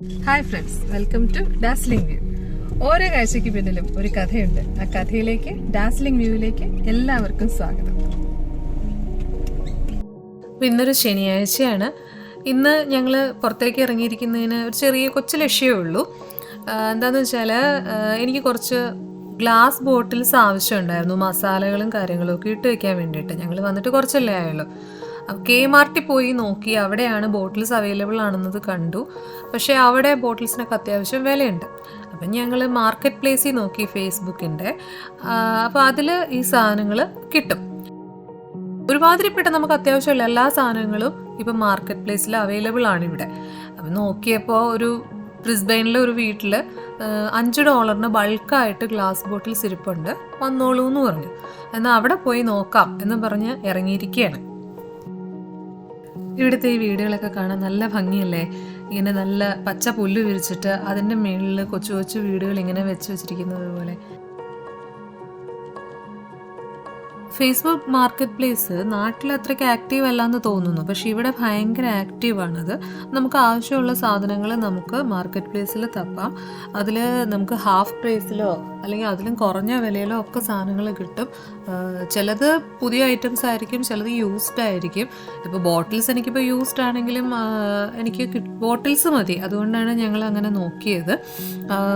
Hi friends welcome to dazzling view ഓരോ കാഴ്ചയ്ക്ക് പിന്നിലും ഒരു കഥയുണ്ട്. ആ കഥയിലേക്ക് ഡാസ്ലിംഗ് വ്യൂവിലേക്ക് എല്ലാവർക്കും സ്വാഗതം. ഇന്നൊരു ശനിയാഴ്ചയാണ്. ഇന്ന് ഞങ്ങൾ പുറത്തേക്ക് ഇറങ്ങിയിരിക്കുന്നതിന് ഒരു ചെറിയ കൊച്ചു ലക്ഷ്യമേ ഉള്ളൂ. എന്താണെന്ന് വെച്ചാൽ എനിക്ക് കുറച്ച് ഗ്ലാസ് ബോട്ടിൽസ് ആവശ്യമുണ്ടായിരുന്നു. മസാലകളും കാര്യങ്ങളും ഒക്കെ ഇട്ട് വെക്കാൻ വേണ്ടിയിട്ട് ഞങ്ങൾ വന്നിട്ട് കുറച്ചല്ലേ ആയുള്ളൂ. കെ മാർട്ടിൽ പോയി നോക്കി. അവിടെയാണ് ബോട്ടിൽസ് അവൈലബിൾ ആണെന്നത് കണ്ടു. പക്ഷേ അവിടെ ബോട്ടിൽസിനൊക്കെ അത്യാവശ്യം വിലയുണ്ട്. അപ്പം ഞങ്ങൾ മാർക്കറ്റ് പ്ലേസിൽ നോക്കി ഫേസ്ബുക്കിന്റെ. അപ്പോൾ അതിൽ ഈ സാധനങ്ങൾ കിട്ടും. ഒരുമാതിരിപ്പെട്ട നമുക്ക് അത്യാവശ്യമുള്ള എല്ലാ സാധനങ്ങളും ഇപ്പം മാർക്കറ്റ് പ്ലേസിൽ അവൈലബിൾ ആണ് ഇവിടെ. അപ്പം നോക്കിയപ്പോൾ ഒരു ബ്രിസ്ബെയിനിലെ ഒരു വീട്ടിൽ അഞ്ച് ഡോളറിന് ബൾക്കായിട്ട് ഗ്ലാസ് ബോട്ടിൽസ് ഇരിപ്പുണ്ട്. വന്നോളൂ എന്ന് പറഞ്ഞു. എന്നാൽ അവിടെ പോയി നോക്കാം എന്ന് പറഞ്ഞ് ഇറങ്ങിയിരിക്കുകയാണ്. ഇവിടുത്തെ ഈ വീടുകളൊക്കെ കാണാൻ നല്ല ഭംഗിയല്ലേ? ഇങ്ങനെ നല്ല പച്ച പുല്ല് വിരിച്ചിട്ട് അതിന്റെ മേളിൽ കൊച്ചു കൊച്ചു വീടുകൾ ഇങ്ങനെ വെച്ച് വെച്ചിരിക്കുന്നത് പോലെ. ഫേസ്ബുക്ക് മാർക്കറ്റ് പ്ലേസ് നാട്ടിൽ അത്രയ്ക്ക് ആക്റ്റീവ് അല്ലാന്ന് തോന്നുന്നു. പക്ഷെ ഇവിടെ ഭയങ്കര ആക്റ്റീവാണത് നമുക്ക് ആവശ്യമുള്ള സാധനങ്ങൾ നമുക്ക് മാർക്കറ്റ് പ്ലേസിൽ തപ്പാം. അതിൽ നമുക്ക് ഹാഫ് പ്രൈസിലോ അല്ലെങ്കിൽ അതിലും കുറഞ്ഞ വിലയിലോ ഒക്കെ സാധനങ്ങൾ കിട്ടും. ചിലത് പുതിയ ഐറ്റംസ് ആയിരിക്കും ചിലത് യൂസ്ഡ് ആയിരിക്കും. ഇപ്പോൾ ബോട്ടിൽസ് എനിക്കിപ്പോൾ യൂസ്ഡ് ആണെങ്കിലും എനിക്ക് ബോട്ടിൽസ് മതി. അതുകൊണ്ടാണ് ഞങ്ങൾ അങ്ങനെ നോക്കിയത്.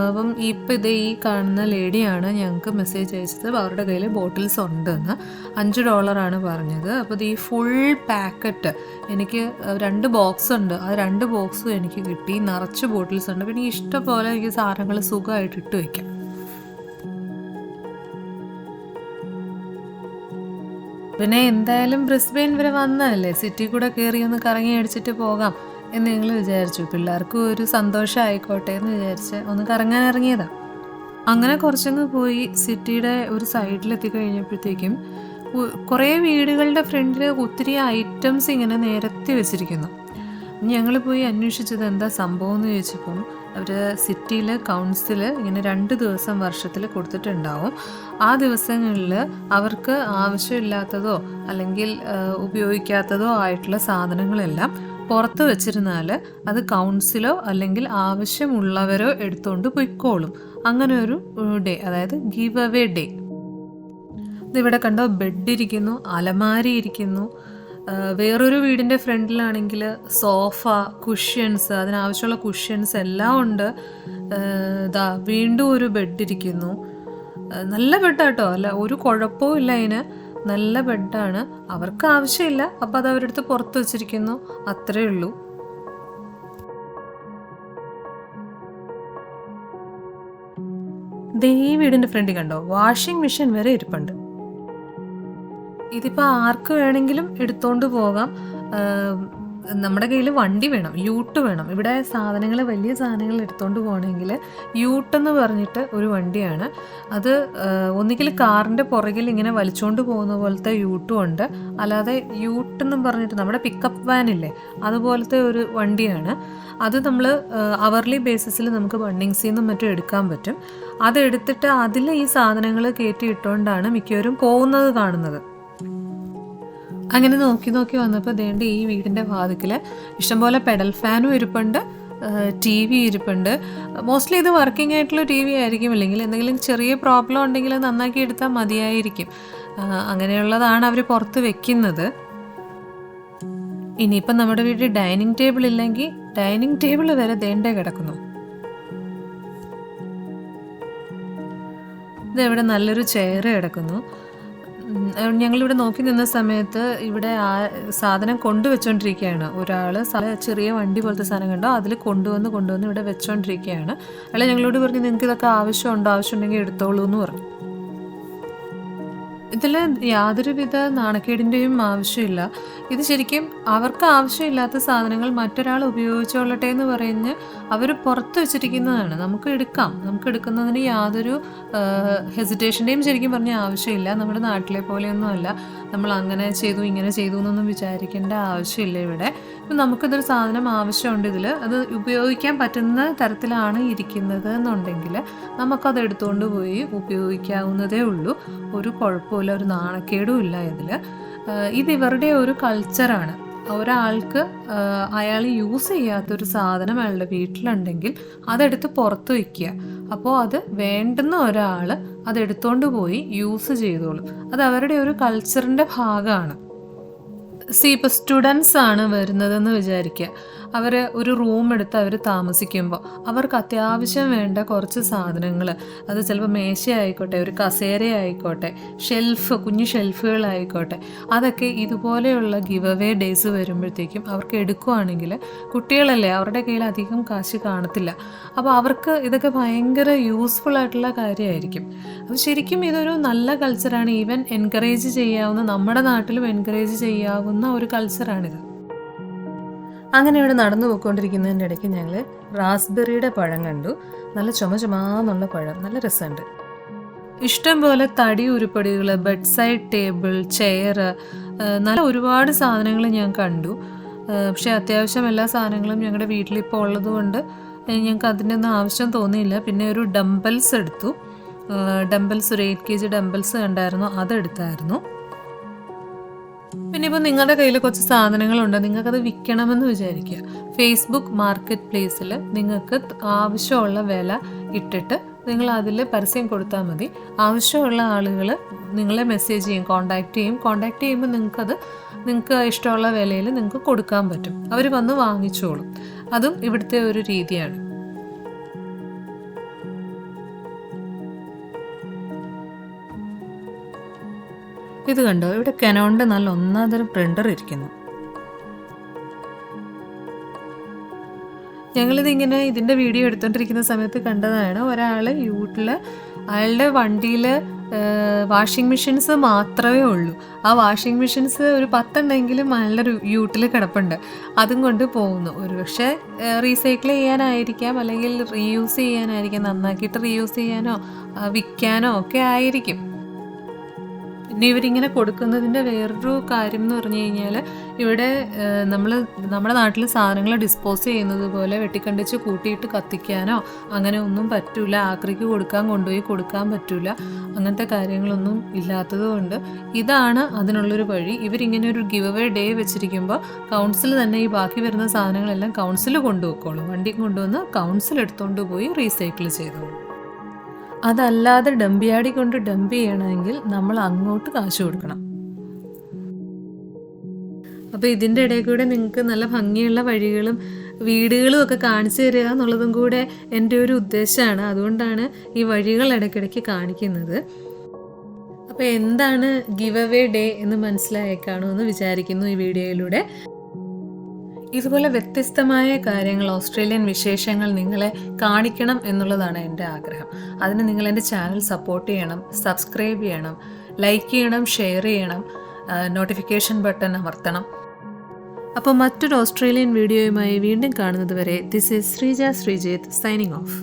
അപ്പം ഇപ്പം ഇത് ഈ കാണുന്ന ലേഡിയാണ് ഞങ്ങൾക്ക് മെസ്സേജ് അയച്ചത്. അവരുടെ കയ്യിൽ ബോട്ടിൽസ് ഉണ്ടെന്ന്. അഞ്ച് ഡോളറാണ് പറഞ്ഞത്. അപ്പോൾ ഈ ഫുൾ പാക്കറ്റ് എനിക്ക് രണ്ട് ബോക്സ് ഉണ്ട്. ആ രണ്ട് ബോക്സും എനിക്ക് കിട്ടി. നിറച്ച് ബോട്ടിൽസ് ഉണ്ട്. പിന്നെ ഇഷ്ടംപോലെ എനിക്ക് സാധനങ്ങൾ സുഖമായിട്ട് ഇട്ട് വയ്ക്കാം പിന്നെ എന്തായാലും ബ്രിസ്ബെയിൻ വരെ വന്നതല്ലേ? സിറ്റി കൂടെ കയറി ഒന്ന് കറങ്ങി അടിച്ചിട്ട് പോകാം എന്ന് ഞങ്ങൾ വിചാരിച്ചു. പിള്ളേർക്കും ഒരു സന്തോഷം ആയിക്കോട്ടെ എന്ന് വിചാരിച്ച് ഒന്ന് കറങ്ങാൻ ഇറങ്ങിയതാ. അങ്ങനെ കുറച്ചങ്ങ് പോയി സിറ്റിയുടെ ഒരു സൈഡിലെത്തി കഴിഞ്ഞപ്പോഴത്തേക്കും കുറേ വീടുകളുടെ ഫ്രണ്ടിൽ ഒത്തിരി ഐറ്റംസ് ഇങ്ങനെ നിരത്തി വെച്ചിരിക്കുന്നു. ഞങ്ങൾ പോയി അന്വേഷിച്ചത് എന്താ സംഭവം എന്ന് ചോദിച്ചപ്പം അവർ സിറ്റിയിൽ കൗൺസിൽ ഇങ്ങനെ രണ്ട് ദിവസം വർഷത്തിൽ കൊടുത്തിട്ടുണ്ടാവും. ആ ദിവസങ്ങളിൽ അവർക്ക് ആവശ്യമില്ലാത്തതോ അല്ലെങ്കിൽ ഉപയോഗിക്കാത്തതോ ആയിട്ടുള്ള സാധനങ്ങളെല്ലാം പുറത്ത് വെച്ചിരുന്നാൽ അത് കൗൺസിലോ അല്ലെങ്കിൽ ആവശ്യമുള്ളവരോ എടുത്തുകൊണ്ട് പൊയ്ക്കോളും. അങ്ങനെ ഒരു ഡേ അതായത് ഗീവ് അവേ ഡേ ഇതിവിടെ കണ്ടോ? ബെഡ് ഇരിക്കുന്നു അലമാരി ഇരിക്കുന്നു വേറൊരു വീടിന്റെ ഫ്രണ്ടിലാണെങ്കിൽ സോഫ കുഷ്യൻസ് അതിനാവശ്യമുള്ള കുഷ്യൻസ് എല്ലാം ഉണ്ട്. ഇതാ വീണ്ടും ഒരു ബെഡ് ഇരിക്കുന്നു. നല്ല ബെഡാട്ടോ അല്ല ഒരു കുഴപ്പവും ഇല്ല അതിന്. നല്ല ബെഡാണ് അവർക്ക് ആവശ്യമില്ല. അപ്പോൾ അത് അവരെടുത്ത് പുറത്ത് വെച്ചിരിക്കുന്നു. അത്രേ ഉള്ളൂ. ദേ ഈ വീടിന്റെ ഫ്രണ്ടിൽ കണ്ടോ? വാഷിംഗ് മെഷീൻ വരെ ഇരിപ്പുണ്ട്. ഇതിപ്പോൾ ആർക്ക് വേണമെങ്കിലും എടുത്തോണ്ട് പോകാം. നമ്മുടെ കയ്യിൽ വണ്ടി വേണം യൂട്ട് വേണം. ഇവിടെ സാധനങ്ങൾ വലിയ സാധനങ്ങൾ എടുത്തുകൊണ്ട് പോകണമെങ്കിൽ യൂട്ടെന്ന് പറഞ്ഞിട്ട് ഒരു വണ്ടിയാണ്. അത് ഒന്നുകിൽ കാറിന്റെ പുറകിൽ ഇങ്ങനെ വലിച്ചുകൊണ്ട് പോകുന്ന പോലത്തെ യൂട്ടും ഉണ്ട്. അല്ലാതെ യൂട്ട് യൂട്ടെന്നും പറഞ്ഞിട്ട് നമ്മുടെ പിക്കപ്പ് വാൻ ഇല്ലേ അതുപോലത്തെ ഒരു വണ്ടിയാണ്. അത് നമ്മൾ അവർലി ബേസിസിൽ നമുക്ക് ബണ്ണിങ്സിൽ നിന്നും മറ്റും എടുക്കാൻ പറ്റും. അതെടുത്തിട്ട് അതിൽ ഈ സാധനങ്ങൾ കയറ്റി ഇട്ടുകൊണ്ടാണ് മിക്കവരും പോകുന്നത് കാണുന്നത്. അങ്ങനെ നോക്കി നോക്കി വന്നപ്പോൾ ദേണ്ട ഈ വീടിന്റെ വാതിക്കൽ ഇഷ്ടംപോലെ പെഡൽ ഫാനും ഇരിപ്പുണ്ട് ടി വി ഇരിപ്പുണ്ട്. മോസ്റ്റ്ലി ഇത് വർക്കിംഗ് ആയിട്ടുള്ള ടി വി ആയിരിക്കും. അല്ലെങ്കിൽ എന്തെങ്കിലും ചെറിയ പ്രോബ്ലം ഉണ്ടെങ്കിൽ നന്നാക്കി എടുത്താൽ മതിയായിരിക്കും. അങ്ങനെയുള്ളതാണ് അവർ പുറത്ത് വെക്കുന്നത്. ഇനിയിപ്പം നമ്മുടെ വീട്ടിൽ ഡൈനിങ് ടേബിൾ ഇല്ലെങ്കിൽ ഡൈനിങ് ടേബിൾ വരെ ദേണ്ടേ കിടക്കുന്നു. ഇതെവിടെ നല്ലൊരു ചെയർ കിടക്കുന്നു. ഞങ്ങളിവിടെ നോക്കി നിന്ന സമയത്ത് ഇവിടെ ആ സാധനം കൊണ്ടുവച്ചോണ്ടിരിക്കുകയാണ് ഒരാൾ ചെറിയ വണ്ടി പോലത്തെ സാധനം കണ്ടോ അതിൽ കൊണ്ടുവന്ന് കൊണ്ടുവന്ന് ഇവിടെ വെച്ചോണ്ടിരിക്കുകയാണ് അല്ല ഞങ്ങളോട് പറഞ്ഞു നിങ്ങൾക്ക് ഇതൊക്കെ ആവശ്യമുണ്ടോ? ആവശ്യമുണ്ടെങ്കിൽ എടുത്തോളൂ എന്ന് പറഞ്ഞു. ഇതിൽ യാതൊരുവിധ നാണക്കേടിന്റെയും ആവശ്യമില്ല. ഇത് ശരിക്കും അവർക്ക് ആവശ്യമില്ലാത്ത സാധനങ്ങൾ മറ്റൊരാൾ ഉപയോഗിച്ചോളട്ടെ എന്ന് പറഞ്ഞ് അവർ പുറത്ത് വെച്ചിരിക്കുന്നതാണ്. നമുക്ക് എടുക്കാം. നമുക്ക് എടുക്കുന്നതിന് യാതൊരു ഹെസിറ്റേഷന്റെയും ശരിക്കും പറഞ്ഞാൽ ആവശ്യമില്ല. നമ്മുടെ നാട്ടിലെ പോലെയൊന്നും അല്ല നമ്മൾ അങ്ങനെ ചെയ്തു ഇങ്ങനെ ചെയ്തു എന്നൊന്നും വിചാരിക്കേണ്ട ആവശ്യമില്ല ഇവിടെ. ഇപ്പം നമുക്കിതൊരു സാധനം ആവശ്യമുണ്ട് ഇതിൽ അത് ഉപയോഗിക്കാൻ പറ്റുന്ന തരത്തിലാണ് ഇരിക്കുന്നത് എന്നുണ്ടെങ്കിൽ നമുക്കത് എടുത്തുകൊണ്ട് പോയി ഉപയോഗിക്കാവുന്നതേ ഉള്ളൂ. ഒരു കുഴപ്പമില്ല ഒരു നാണക്കേടും ഇല്ല ഇതിൽ ഇത് ഇവരുടെ ഒരു കൾച്ചറാണ്. ഒരാൾക്ക് അയാൾ യൂസ് ചെയ്യാത്തൊരു സാധനം അയാളുടെ വീട്ടിലുണ്ടെങ്കിൽ അതെടുത്ത് പുറത്ത് വയ്ക്കുക. അപ്പോൾ അത് വേണ്ടുന്ന ഒരാൾ എടുത്തുകൊണ്ട് പോയി യൂസ് ചെയ്തോളും. അത് അവരുടെ ഒരു കൾച്ചറിന്റെ ഭാഗമാണ്. സി ഇപ്പോൾ സ്റ്റുഡൻസ് ആണ് വരുന്നതെന്ന് വിചാരിക്കുക അവർ ഒരു റൂം എടുത്ത് അവർ താമസിക്കുമ്പോൾ അവർക്ക് അത്യാവശ്യം വേണ്ട കുറച്ച് സാധനങ്ങൾ അത് ചിലപ്പോൾ മേശയായിക്കോട്ടെ ഒരു കസേര ആയിക്കോട്ടെ ഷെൽഫ് കുഞ്ഞു ഷെൽഫുകളായിക്കോട്ടെ അതൊക്കെ ഇതുപോലെയുള്ള ഗിവ് അവേ ഡേയ്സ് വരുമ്പോഴത്തേക്കും അവർക്ക് എടുക്കുവാണെങ്കിൽ കുട്ടികളല്ലേ അവരുടെ കയ്യിൽ അധികം കാശ് കാണത്തില്ല. അപ്പോൾ അവർക്ക് ഇതൊക്കെ ഭയങ്കര യൂസ്ഫുൾ ആയിട്ടുള്ള കാര്യമായിരിക്കും അപ്പോൾ ശരിക്കും ഇതൊരു നല്ല കൾച്ചറാണ് ഈവൻ എൻകറേജ് ചെയ്യാവുന്ന നമ്മുടെ നാട്ടിലും എൻകറേജ് ചെയ്യാവുന്ന ഒരു കൾച്ചറാണിത് അങ്ങനെ ഇവിടെ നടന്നു പോയിക്കൊണ്ടിരിക്കുന്നതിന്റെ ഇടയ്ക്ക് ഞങ്ങൾ റാസ്ബെറിയുടെ പഴം കണ്ടു. നല്ല ചുമ ചുമാന്നുള്ള പഴം. നല്ല രസമുണ്ട്. ഇഷ്ടം പോലെ തടി ഉരുപ്പടികൾ ബെഡ് സൈഡ് ടേബിൾ ചെയർ നല്ല ഒരുപാട് സാധനങ്ങൾ ഞാൻ കണ്ടു. പക്ഷേ അത്യാവശ്യം എല്ലാ സാധനങ്ങളും ഞങ്ങളുടെ വീട്ടിലിപ്പോൾ ഉള്ളത് കൊണ്ട് ഞങ്ങൾക്ക് അതിന്റെ ഒന്നും ആവശ്യം തോന്നിയില്ല. പിന്നെ ഒരു ഡംബൽസ് എടുത്തു. ഡംബൽസ് ഒരു എയ്റ്റ് കെ ജി ഡംബൽസ് കണ്ടായിരുന്നു. അതെടുത്തായിരുന്നു. പിന്നെ ഇപ്പോൾ നിങ്ങളുടെ കയ്യിൽ കുറച്ച് സാധനങ്ങളുണ്ട് നിങ്ങൾക്കത് വിൽക്കണമെന്ന് വിചാരിക്കുക. ഫേസ്ബുക്ക് മാർക്കറ്റ് പ്ലേസിൽ നിങ്ങൾക്ക് ആവശ്യമുള്ള വില ഇട്ടിട്ട് നിങ്ങൾ അതിൽ പരസ്യം കൊടുത്താൽ മതി. ആവശ്യമുള്ള ആളുകൾ നിങ്ങളെ മെസ്സേജ് ചെയ്യും കോൺടാക്റ്റ് ചെയ്യും. കോണ്ടാക്ട് ചെയ്യുമ്പോൾ നിങ്ങൾക്കത് നിങ്ങൾക്ക് ഇഷ്ടമുള്ള വിലയിൽ നിങ്ങൾക്ക് കൊടുക്കാൻ പറ്റും. അവർ വന്ന് വാങ്ങിച്ചോളും. അതും ഇവിടുത്തെ ഒരു രീതിയാണ്. ഇത് കണ്ടോ? ഇവിടെ കനോണിന്റെ നല്ല ഒന്നാം പ്രിന്റർ ഇരിക്കുന്നു. ഞങ്ങളിത് ഇങ്ങനെ ഇതിന്റെ വീഡിയോ എടുത്തോണ്ടിരിക്കുന്ന സമയത്ത് കണ്ടതാണ്. ഒരാൾ യൂട്ടിൽ അയാളുടെ വണ്ടിയിൽ വാഷിംഗ് മെഷീൻസ് മാത്രമേ ഉള്ളൂ. ആ വാഷിംഗ് മെഷീൻസ് ഒരു പത്തുണ്ടെങ്കിലും അയാളുടെ യൂട്ടിൽ കിടപ്പുണ്ട്. അതും കൊണ്ട് പോകുന്നു. ഒരു പക്ഷേ റീസൈക്കിൾ ചെയ്യാനായിരിക്കാം അല്ലെങ്കിൽ റീയൂസ് ചെയ്യാനായിരിക്കാം നന്നാക്കിയിട്ട് റീയൂസ് ചെയ്യാനോ വിൽക്കാനോ ഒക്കെ ആയിരിക്കും. പിന്നെ ഇവരിങ്ങനെ കൊടുക്കുന്നതിന്റെ വേറൊരു കാര്യം എന്ന് പറഞ്ഞു കഴിഞ്ഞാൽ ഇവിടെ നമ്മൾ നമ്മുടെ നാട്ടിൽ സാധനങ്ങൾ ഡിസ്പോസ് ചെയ്യുന്നത് പോലെ വെട്ടിക്കണ്ടിച്ച് കൂട്ടിയിട്ട് കത്തിക്കാനോ അങ്ങനെ ഒന്നും പറ്റൂല. ആക്രിക്ക് കൊടുക്കാൻ കൊണ്ടുപോയി കൊടുക്കാൻ പറ്റൂല. അങ്ങനത്തെ കാര്യങ്ങളൊന്നും ഇല്ലാത്തത് കൊണ്ട് ഇതാണ് അതിനുള്ളൊരു വഴി. ഇവരിങ്ങനെ ഒരു ഗിവ് അവേ ഡേ വെച്ചിരിക്കുമ്പോൾ കൗൺസിൽ തന്നെ ഈ ബാക്കി വരുന്ന സാധനങ്ങളെല്ലാം കൗൺസിൽ കൊണ്ടുപോയിക്കോളും. വണ്ടി കൊണ്ടുവന്ന് കൗൺസിൽ എടുത്തുകൊണ്ട് പോയി റീസൈക്കിൾ ചെയ്തോളും. അതല്ലാതെ ഡമ്പിയാടി കൊണ്ട് ഡംപ് ചെയ്യണമെങ്കിൽ നമ്മൾ അങ്ങോട്ട് കാശ് കൊടുക്കണം. അപ്പോൾ ഇതിന്റെ ഇടയിൽ കൂടെ നിങ്ങൾക്ക് നല്ല ഭംഗിയുള്ള വഴികളും വീടുകളും ഒക്കെ കാണിച്ചു തരിക എന്നുള്ളതും കൂടെ എന്റെ ഒരു ഉദ്ദേശമാണ്. അതുകൊണ്ടാണ് ഈ വഴികൾ ഇടയ്ക്കിടയ്ക്ക് കാണിക്കുന്നത്. അപ്പോൾ എന്താണ് ഗിവ് അവേ ഡേ എന്ന് മനസ്സിലായേക്കാണോ എന്ന് വിചാരിക്കുന്നു ഈ വീഡിയോയിലൂടെ. ഇതുപോലെ വ്യത്യസ്തമായ കാര്യങ്ങൾ ഓസ്ട്രേലിയൻ വിശേഷങ്ങൾ നിങ്ങളെ കാണിക്കണം എന്നുള്ളതാണ് എന്റെ ആഗ്രഹം. അതിന് നിങ്ങൾ എന്റെ ചാനൽ സപ്പോർട്ട് ചെയ്യണം സബ്സ്ക്രൈബ് ചെയ്യണം ലൈക്ക് ചെയ്യണം ഷെയർ ചെയ്യണം നോട്ടിഫിക്കേഷൻ ബട്ടൺ അമർത്തണം. അപ്പോൾ മറ്റൊരു ഓസ്ട്രേലിയൻ വീഡിയോയുമായി വീണ്ടും കാണുന്നത് വരെ this is Sreeja Sreejith signing off